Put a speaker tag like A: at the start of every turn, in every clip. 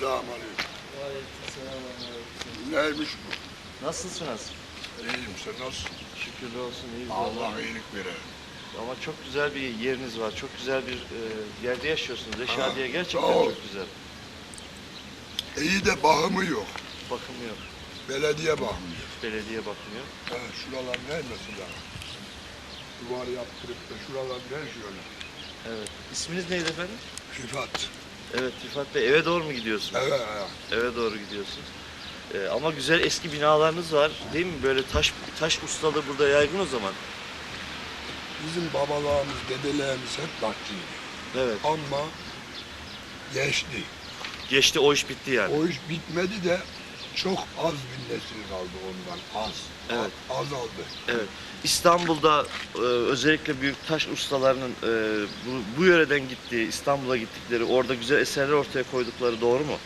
A: Selamünaleyküm. Neymiş bu?
B: Nasılsınız?
A: İyiyim sen nasılsın?
B: Şükürler olsun iyiyiz
A: Allah
B: vallahi.
A: iyilik vere.
B: Ama çok güzel bir yeriniz var. Çok güzel bir e, yerde yaşıyorsunuz. Reşadiye
A: Ha,
B: gerçekten
A: sağ ol.
B: çok güzel.
A: İyi de bakımı yok.
B: Bakımı yok.
A: Belediye bakmıyor.
B: Belediye bakmıyor.
A: Ha, şuralar ne mesela? Duvar yaptırıp da şuralar ne şöyle?
B: Evet. İsminiz neydi efendim?
A: Rifat.
B: Evet Rifat Bey. Eve doğru mu gidiyorsunuz?
A: Evet, evet.
B: Eve doğru gidiyorsunuz. E, ama güzel eski binalarınız var. Değil mi? Böyle taş taş ustalığı burada yaygın o zaman.
A: Bizim babalarımız, dedelerimiz hep nakçıydı.
B: Evet.
A: Ama geçti.
B: Geçti o iş bitti yani.
A: O iş bitmedi de çok az bir nesil kaldı ondan. Az.
B: Evet.
A: Az- Azaldı.
B: Evet. İstanbul'da e, özellikle büyük taş ustalarının e, bu, bu yöreden gittiği, İstanbul'a gittikleri, orada güzel eserler ortaya koydukları doğru mu?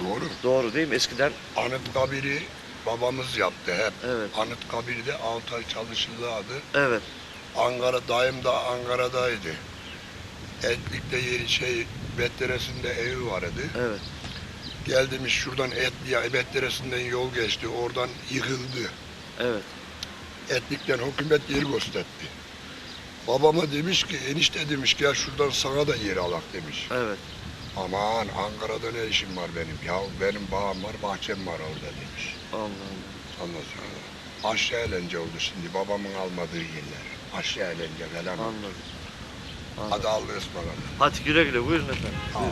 A: Doğru.
B: Doğru değil mi? Eskiden
A: Anıtkabir'i babamız yaptı hep.
B: Evet.
A: Anıtkabir'de 6 ay çalışırlardı.
B: evet,
A: Ankara, dayım da Ankara'daydı. Etlik'te yeri şey, Betteres'inde evi vardı.
B: evet,
A: Geldimiş şuradan Etlik'e, Betteres'inden yol geçti. Oradan yıkıldı.
B: evet.
A: Etlik'ten hükümet yer gösterdi. Babama demiş ki, enişte demiş gel şuradan sana da yer alak demiş.
B: Evet.
A: Aman Ankara'da ne işim var benim? Ya benim bağım var, bahçem var orada demiş.
B: Allah Allah.
A: Ondan sonra aşağı eğlence oldu şimdi babamın almadığı yerler. Aşağı eğlence falan.
B: Anladım. Anladım.
A: Hadi Allah'a ısmarladık.
B: Hadi güle güle buyurun efendim.
A: Al.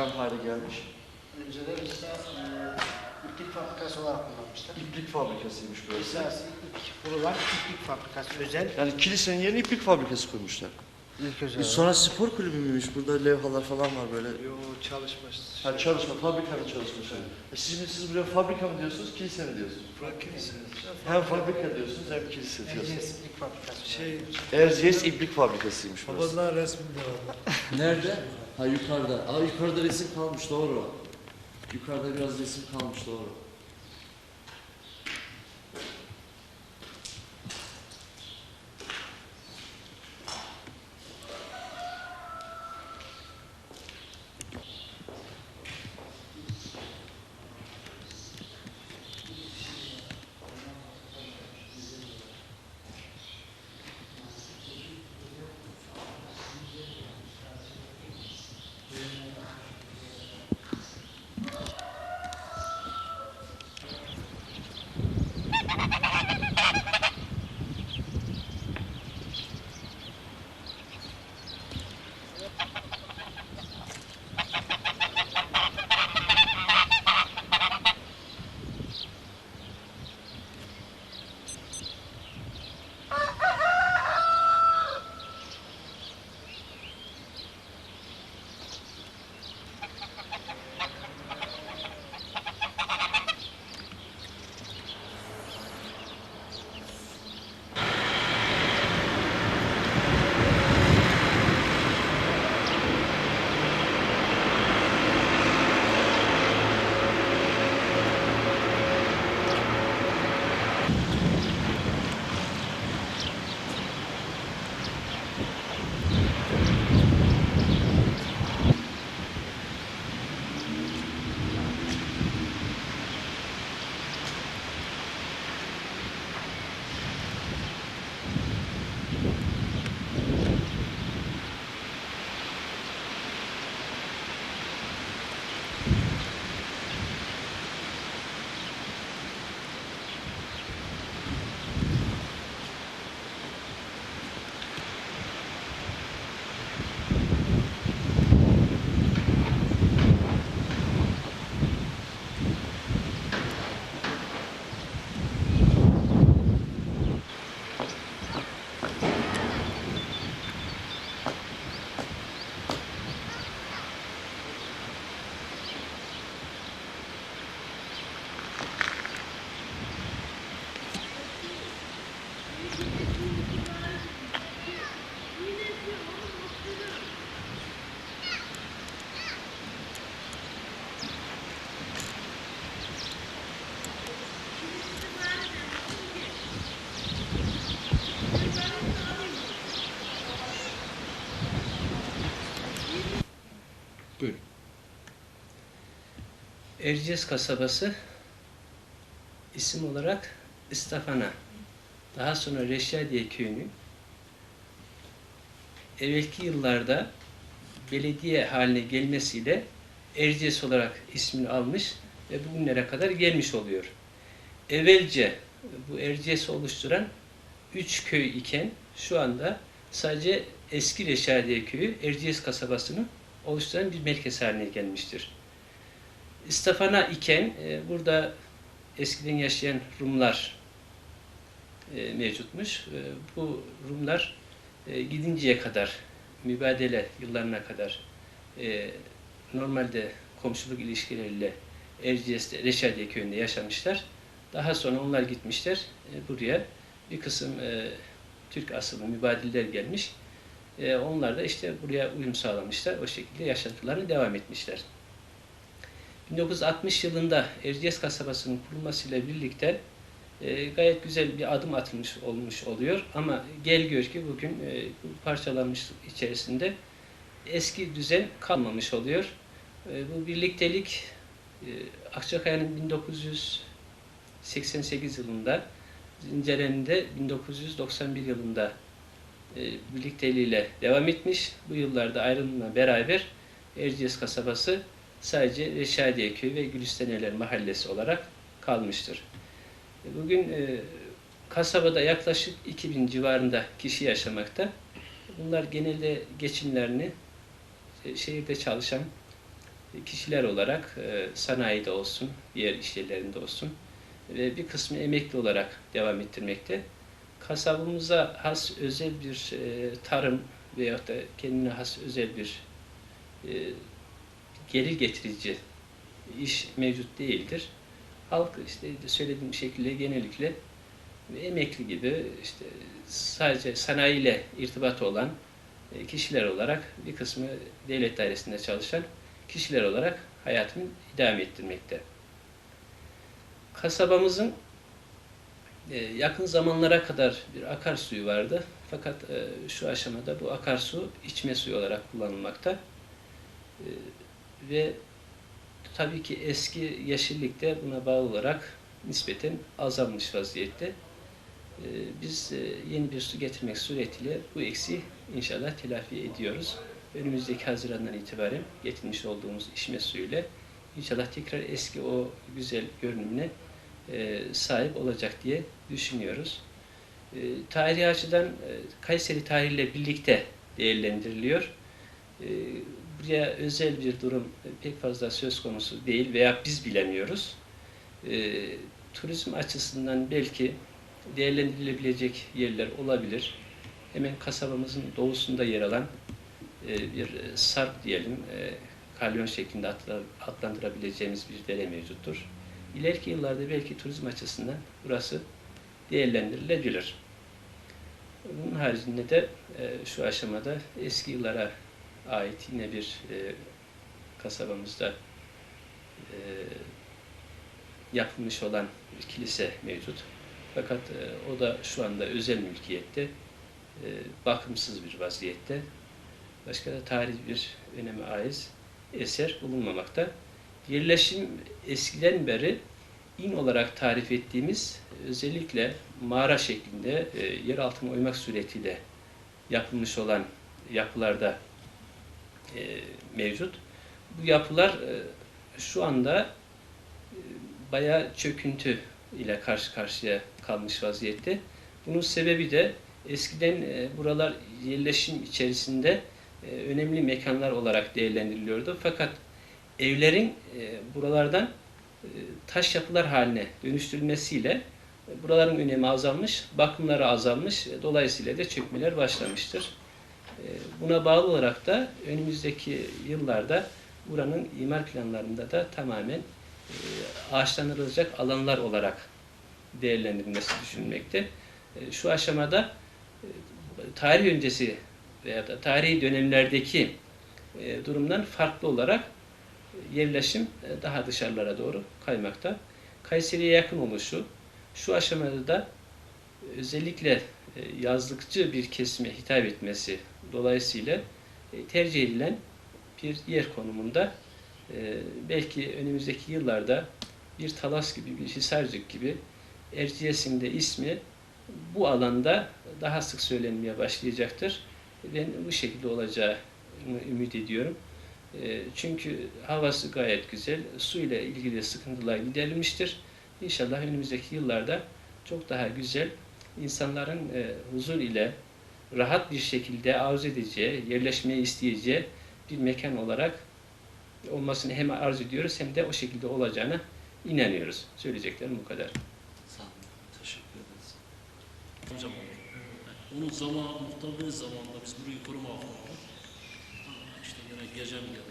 B: Viran hale gelmiş?
C: Önceden işte e, iplik fabrikası olarak kullanmışlar.
B: İplik fabrikasıymış burası.
C: Esas iplik kurulan iplik fabrikası özel.
B: Yani kilisenin yerine iplik fabrikası koymuşlar.
C: İlk
B: E,
C: özel.
B: sonra spor kulübü müymüş? Burada levhalar falan var böyle.
C: Yo çalışmış.
B: Ha çalışma, fabrikanın çalışması. E siz, siz buraya fabrika mı diyorsunuz, kilise mi diyorsunuz? Hem fabrika diyorsunuz hem kilise diyorsunuz.
C: Erciyes iplik fabrikası.
D: Şey,
B: Erciyes İplik Fabrikasıymış burası.
D: babasından resminde var.
E: Nerede? Ha yukarıda. Aa yukarıda resim kalmış doğru. Yukarıda biraz resim kalmış doğru.
D: Erciyes kasabası isim olarak İstafana, daha sonra Reşadiye köyünü evvelki yıllarda belediye haline gelmesiyle Erciyes olarak ismini almış ve bugünlere kadar gelmiş oluyor. Evvelce bu Erciyes'i oluşturan üç köy iken şu anda sadece eski Reşadiye köyü Erciyes kasabasını oluşturan bir merkez haline gelmiştir. İstafana iken e, burada eskiden yaşayan Rumlar e, mevcutmuş. E, bu Rumlar gidinceye kadar, mübadele yıllarına kadar normalde komşuluk ilişkileriyle Erciyes'te, Reşadiye köyünde yaşamışlar. Daha sonra onlar gitmişler buraya. Bir kısım Türk asıllı mübadiller gelmiş. Onlar da işte buraya uyum sağlamışlar. O şekilde yaşantılarını devam etmişler. 1960 yılında Erciyes kasabasının kurulmasıyla birlikte e, gayet güzel bir adım atılmış olmuş oluyor. Ama gel gör ki bugün e, bu parçalanmışlık içerisinde eski düzen kalmamış oluyor. E, bu birliktelik e, Akçakaya'nın 1988 yılında Zinceren'in de 1991 yılında e, birlikteliğiyle devam etmiş. Bu yıllarda ayrılımla beraber Erciyes kasabası sadece Reşadiye Köyü ve Gülistaneler Mahallesi olarak kalmıştır. Bugün e, kasabada yaklaşık 2000 civarında kişi yaşamakta. Bunlar genelde geçimlerini e, şehirde çalışan kişiler olarak e, sanayide olsun, diğer iş olsun ve bir kısmı emekli olarak devam ettirmekte. Kasabımıza has özel bir e, tarım veyahut da kendine has özel bir e, gelir getirici iş mevcut değildir. Halk işte söylediğim şekilde genellikle emekli gibi işte sadece sanayiyle irtibatı olan e, kişiler olarak bir kısmı devlet dairesinde çalışan kişiler olarak hayatını idame ettirmekte. Kasabamızın e, yakın zamanlara kadar bir akarsuyu vardı. Fakat e, şu aşamada bu akarsu içme suyu olarak kullanılmakta. Ve tabii ki eski yeşillikte buna bağlı olarak nispeten azalmış vaziyette. Ee, Biz e, yeni bir su getirmek suretiyle bu eksiği inşallah telafi ediyoruz. Önümüzdeki Haziran'dan itibaren getirmiş olduğumuz içme suyuyla inşallah tekrar eski o güzel görünümüne e, sahip olacak diye düşünüyoruz. E, Tarihi açıdan e, Kayseri tarihiyle birlikte değerlendiriliyor. Buraya özel bir durum pek fazla söz konusu değil veya biz bilemiyoruz. E, turizm açısından belki değerlendirilebilecek yerler olabilir. Hemen kasabamızın doğusunda yer alan e, bir sarp diyelim, e, kalyon şeklinde atla- adlandırabileceğimiz bir dere mevcuttur. İleriki yıllarda belki turizm açısından burası değerlendirilebilir. Bunun haricinde de e, şu aşamada eski yıllara ait yine bir e, kasabamızda e, yapılmış olan bir kilise mevcut. Fakat e, o da şu anda özel mülkiyette, e, bakımsız bir vaziyette. Başka da tarihi bir öneme ait eser bulunmamakta. Yerleşim eskiden beri in olarak tarif ettiğimiz özellikle mağara şeklinde e, yer altına oymak suretiyle yapılmış olan yapılarda e, mevcut. Bu yapılar e, şu anda e, bayağı çöküntü ile karşı karşıya kalmış vaziyette. Bunun sebebi de eskiden e, buralar yerleşim içerisinde e, önemli mekanlar olarak değerlendiriliyordu. Fakat evlerin e, buralardan e, taş yapılar haline dönüştürülmesiyle e, buraların önemi azalmış, bakımları azalmış, e, dolayısıyla da çökmeler başlamıştır. E, Buna bağlı olarak da önümüzdeki yıllarda buranın imar planlarında da tamamen e, ağaçlandırılacak alanlar olarak değerlendirilmesi düşünülmekte. E, Şu aşamada e, tarih öncesi veya da tarihi dönemlerdeki durumdan farklı olarak yerleşim daha dışarılara doğru kaymakta. Kayseri'ye yakın oluşu şu aşamada da özellikle yazlıkçı bir kesime hitap etmesi dolayısıyla e, tercih edilen bir yer konumunda. E, belki önümüzdeki yıllarda bir Talas gibi, bir Hisarcık gibi Erciyes'in de ismi bu alanda daha sık söylenmeye başlayacaktır. Ben bu şekilde olacağını ümit ediyorum. E, Çünkü havası gayet güzel, su ile ilgili sıkıntılar giderilmiştir. İnşallah önümüzdeki yıllarda çok daha güzel, insanların e, huzur ile rahat bir şekilde arzu edeceği, yerleşmeyi isteyeceği bir mekan olarak olmasını hem arzu ediyoruz hem de o şekilde olacağına inanıyoruz. Söyleyeceklerim bu kadar.
B: Sağ olun. Teşekkür ederiz.
F: Hocam onun zaman, muhtemelen zamanında biz burayı koruma altında işte yine gece mi geliyor,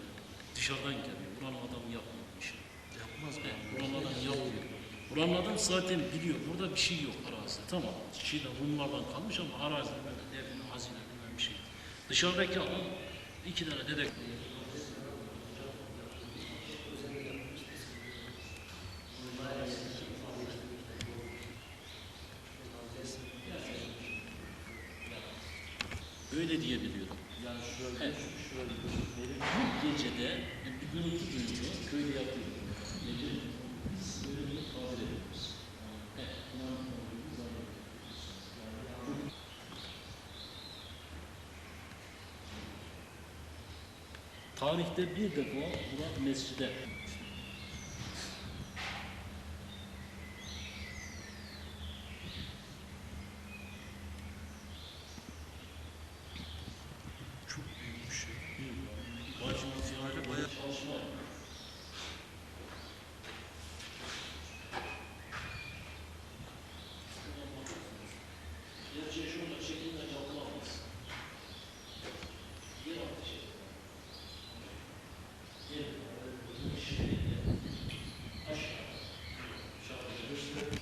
F: dışarıdan geliyor, buranın adamı yapmıyor bu işi. Yapmaz mı? Buranın adamı yapmıyor. Buranın adam zaten biliyor, burada bir şey yok arazide, tamam. Şeyde Rumlardan kalmış ama arazide böyle devin, hazine bilmem bir şey. Dışarıdaki adam iki tane dedek öyle diye biliyorum.
B: Yani şöyle,
F: Evet.
B: şöyle
F: Bu gecede bir gürültü duyuldu, köylü yapıyor. Gece biz böyle bir tabir ediyoruz. Evet, bunların olduğunu zannediyoruz. Yani Tarihte bir defa bura mescide çok büyük bir şey. Bacımın fiili bayağı çalışma var. Gerçi şurada şekilde yapılamaz. Yer ateşi. Yer şekilde aşağı. Aşağı göster.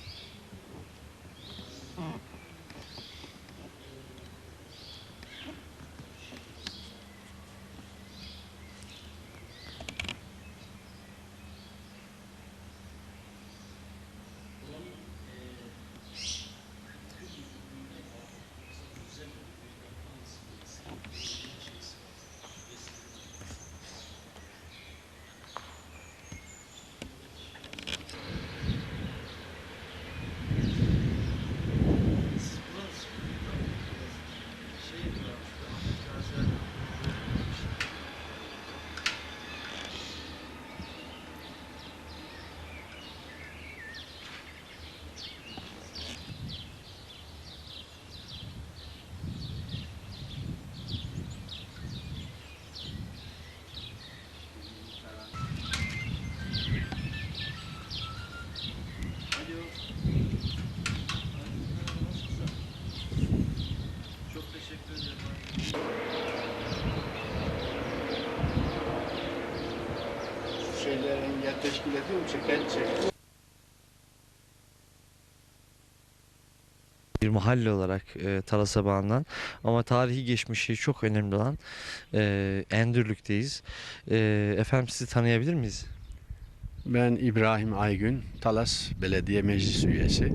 F: Çok teşekkür ederim.
G: şeyler engel teşkil ediyor mu? Çekiyor.
B: bir mahalle olarak e, Talas'a bağlanan ama tarihi geçmişi çok önemli olan e, Endürlük'teyiz. E, efendim sizi tanıyabilir miyiz?
G: Ben İbrahim Aygün, Talas Belediye Meclis Üyesi.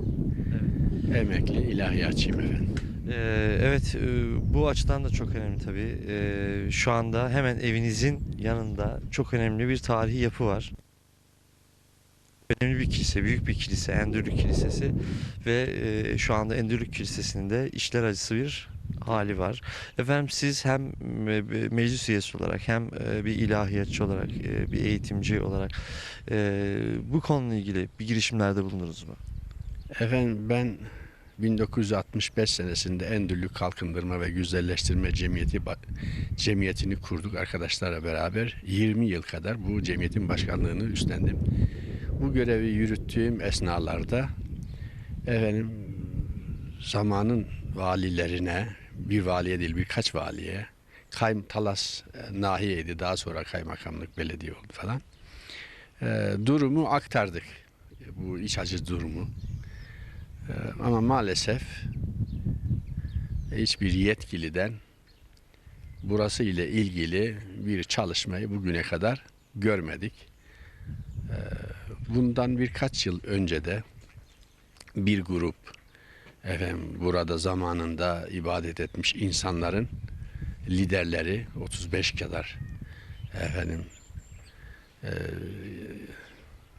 G: Emekli ilahiyatçıyım efendim.
B: E, evet e, bu açıdan da çok önemli tabii. E, şu anda hemen evinizin yanında çok önemli bir tarihi yapı var. Önemli bir kilise, büyük bir kilise, Endürlük Kilisesi ve e, şu anda Endürlük Kilisesi'nin işler acısı bir hali var. Efendim siz hem e, meclis üyesi olarak hem e, bir ilahiyatçı olarak, e, bir eğitimci olarak bu konuyla ilgili bir girişimlerde bulundunuz mu?
G: Efendim ben 1965 senesinde Endürlük Kalkındırma ve Güzelleştirme Cemiyeti cemiyetini kurduk arkadaşlarla beraber. 20 yıl kadar bu cemiyetin başkanlığını üstlendim. Bu görevi yürüttüğüm esnalarda efendim zamanın valilerine, bir valiye değil birkaç valiye, Kaym Talas e, nahiyeydi daha sonra kaymakamlık belediye oldu falan. E, durumu aktardık. Bu iç acı durumu. Ee, Ama maalesef hiçbir yetkiliden burası ile ilgili bir çalışmayı bugüne kadar görmedik. Ee, Bundan birkaç yıl önce de bir grup efendim burada zamanında ibadet etmiş insanların liderleri 35 kadar efendim e,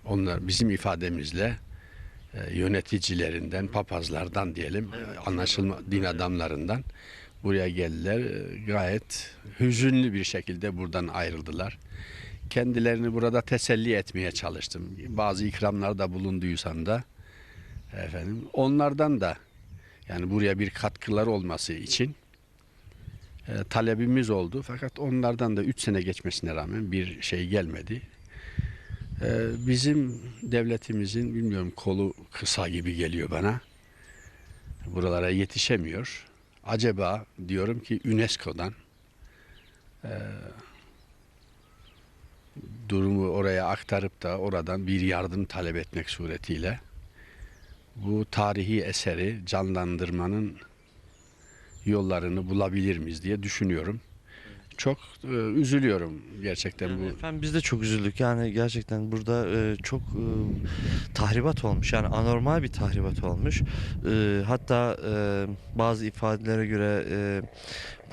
G: onlar bizim ifademizle e, yöneticilerinden, papazlardan diyelim, anlaşılma din adamlarından buraya geldiler. Gayet hüzünlü bir şekilde buradan ayrıldılar. Kendilerini burada teselli etmeye çalıştım. Bazı ikramlarda bulunduysam da efendim onlardan da yani buraya bir katkıları olması için e, talebimiz oldu. Fakat onlardan da 3 sene geçmesine rağmen bir şey gelmedi. E, bizim devletimizin bilmiyorum kolu kısa gibi geliyor bana. Buralara yetişemiyor. Acaba diyorum ki UNESCO'dan e, durumu oraya aktarıp da oradan bir yardım talep etmek suretiyle bu tarihi eseri canlandırmanın yollarını bulabilir miyiz diye düşünüyorum. Çok e, üzülüyorum gerçekten
E: Yani
G: bu.
E: efendim biz de çok üzüldük. Yani gerçekten burada e, çok e, tahribat olmuş. Yani anormal bir tahribat olmuş. E, hatta e, bazı ifadelere göre e,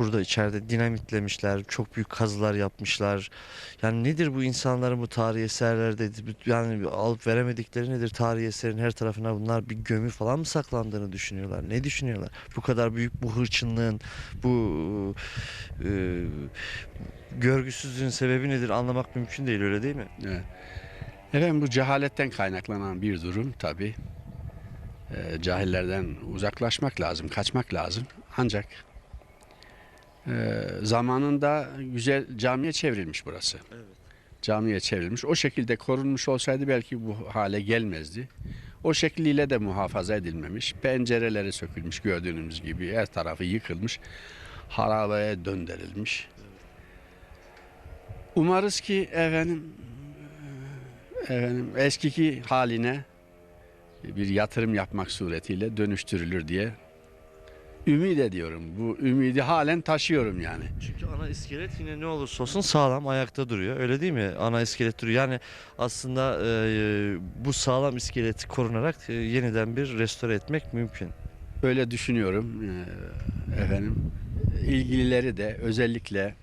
E: burada içeride dinamitlemişler. Çok büyük kazılar yapmışlar. Yani nedir bu insanların bu tarihi eserlerde yani alıp veremedikleri nedir? Tarihi eserin her tarafına bunlar bir gömü falan mı saklandığını düşünüyorlar? Ne düşünüyorlar? Bu kadar büyük bu hırçınlığın, bu e, görgüsüzlüğün sebebi nedir anlamak mümkün değil öyle değil mi?
G: Evet. Efendim bu cehaletten kaynaklanan bir durum tabi. cahillerden uzaklaşmak lazım, kaçmak lazım. Ancak e, zamanında güzel camiye çevrilmiş burası.
B: Evet.
G: Camiye çevrilmiş. O şekilde korunmuş olsaydı belki bu hale gelmezdi. O şekliyle de muhafaza edilmemiş. Pencereleri sökülmüş gördüğünüz gibi. Her tarafı yıkılmış. Harabeye döndürülmüş. Umarız ki efendim efendim eskiki haline bir yatırım yapmak suretiyle dönüştürülür diye ümit ediyorum. Bu ümidi halen taşıyorum yani.
E: Çünkü ana iskelet yine ne olursa olsun sağlam ayakta duruyor. Öyle değil mi? Ana iskelet duruyor. Yani aslında e, bu sağlam iskeleti korunarak e, yeniden bir restore etmek mümkün.
G: Öyle düşünüyorum. Ee, efendim ilgilileri de özellikle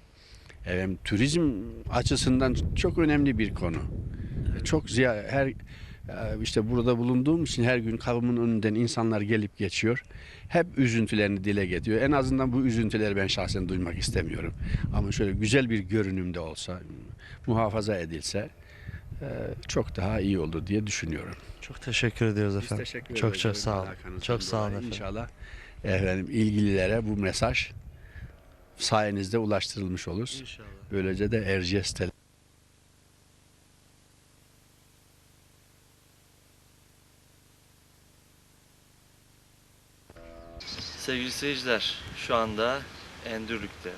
G: efendim turizm açısından çok önemli bir konu. Çok ziya her e, işte burada bulunduğum için her gün kapımın önünden insanlar gelip geçiyor. Hep üzüntülerini dile getiriyor. En azından bu üzüntüleri ben şahsen duymak istemiyorum. Ama şöyle güzel bir görünümde olsa, muhafaza edilse e, çok daha iyi olur diye düşünüyorum.
E: Çok teşekkür ediyoruz
G: Biz
E: efendim.
G: teşekkür
E: çok çok sağ olun. Çok sağ olun efendim.
G: İnşallah efendim ilgililere bu mesaj sayenizde ulaştırılmış olur.
E: İnşallah.
G: Böylece de Erciyes
B: Sevgili seyirciler, şu anda Endürlük'te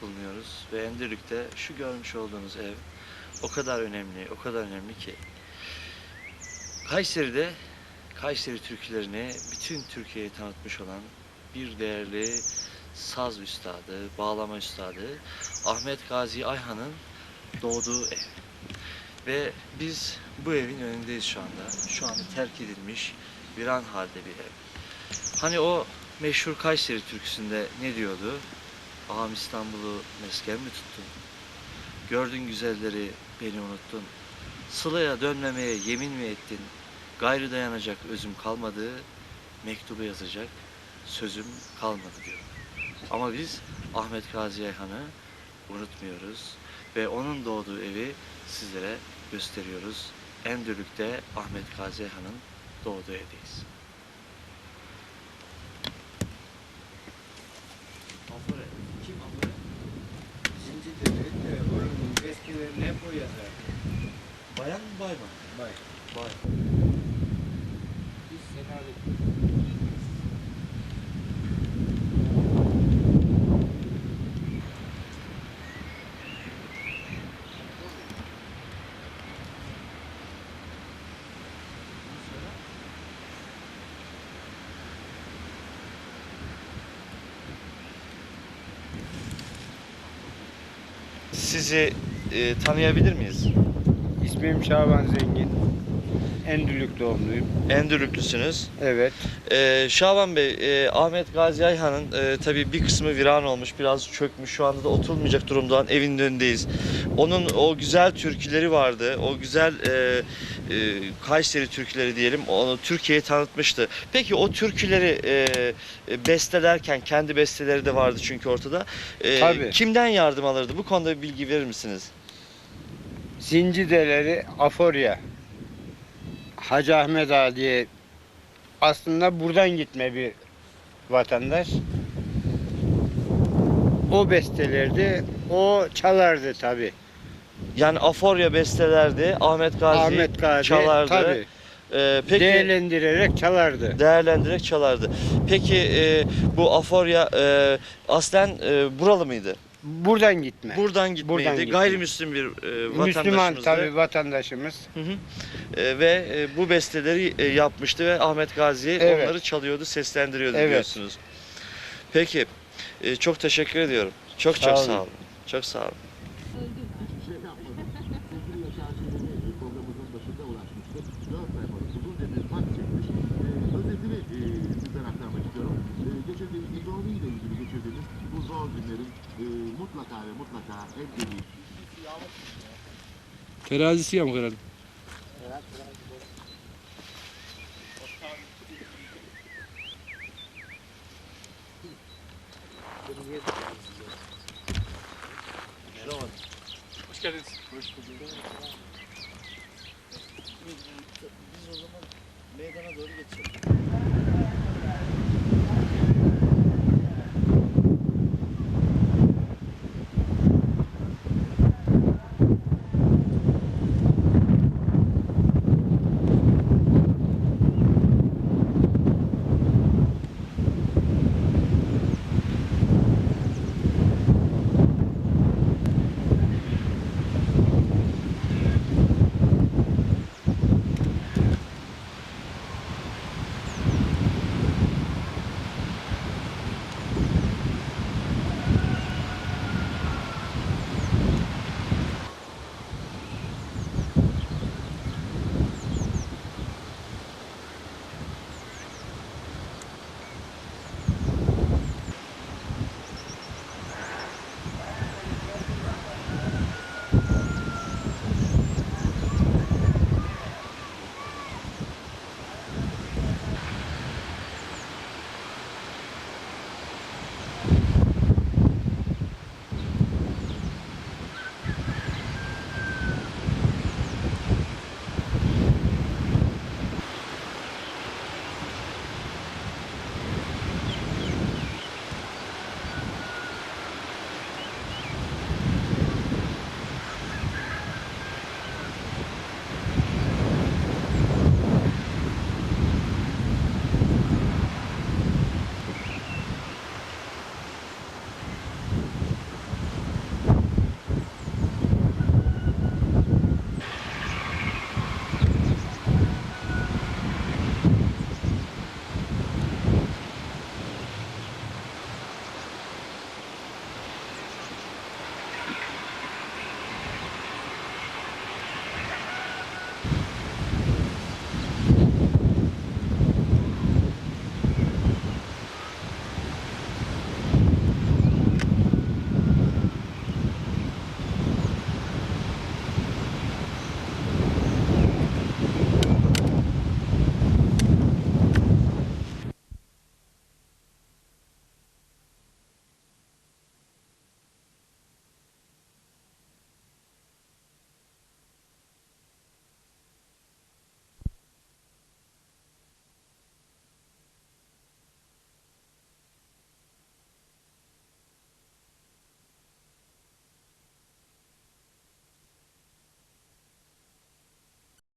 B: bulunuyoruz ve Endürlük'te şu görmüş olduğunuz ev o kadar önemli, o kadar önemli ki Kayseri'de Kayseri türkülerini bütün Türkiye'ye tanıtmış olan bir değerli saz üstadı, bağlama üstadı Ahmet Gazi Ayhan'ın doğduğu ev. Ve biz bu evin önündeyiz şu anda. Şu anda terk edilmiş, viran halde bir ev. Hani o meşhur Kayseri türküsünde ne diyordu? Ağam İstanbul'u mesken mi tuttun? Gördün güzelleri beni unuttun. Sıla'ya dönmemeye yemin mi ettin? Gayrı dayanacak özüm kalmadı. Mektubu yazacak sözüm kalmadı diyor. Ama biz Ahmet Gazi Ayhan'ı unutmuyoruz. Ve onun doğduğu evi sizlere gösteriyoruz. Endülük'te Ahmet Gazi Ayhan'ın doğduğu evdeyiz. Sizi e, tanıyabilir miyiz?
H: İsmim Şaban Zengin.
C: Endülük doğumluyum.
B: Endülüklüsünüz.
C: Evet.
B: Ee, Şaban Bey, e, Ahmet Gazi Ayhan'ın e, tabii bir kısmı viran olmuş, biraz çökmüş. Şu anda da oturulmayacak durumda olan evin önündeyiz. Onun o güzel türküleri vardı. O güzel e, e, Kayseri türküleri diyelim. Onu Türkiye'ye tanıtmıştı. Peki o türküleri e, e, bestelerken kendi besteleri de vardı çünkü ortada. E,
C: Tabii.
B: Kimden yardım alırdı? Bu konuda bir bilgi verir misiniz?
C: Zincideleri Aforya. Hacı Ahmet Ağa diye aslında buradan gitme bir vatandaş. O bestelerde o çalardı tabi.
B: Yani Aforya bestelerdi. Ahmet Gazi
C: Ahmet Gazi
B: çalardı.
C: tabi.
B: E, peki
C: Değerlendirerek çalardı.
B: değerlendirerek çalardı. Peki e, bu Aforya e, aslen e, buralı mıydı?
C: Buradan gitme.
B: Buradan gitmeydi.
C: Buradan gitme.
B: Gayrimüslim bir e,
C: Müslüman
B: vatandaşımızdı.
C: tabi vatandaşımız.
B: Hı hı. E, ve e, bu besteleri e, yapmıştı ve Ahmet Gazi
C: Evet.
B: onları çalıyordu, seslendiriyordu
C: Evet.
B: diyorsunuz. Peki. e, çok teşekkür ediyorum. Çok
C: Sağ
B: çok
C: olun.
B: sağ olun. Çok sağ olun.
H: Mutlaka en iyi
I: Terazisi yamuk herhalde. Hoş geldiniz.
B: Biz o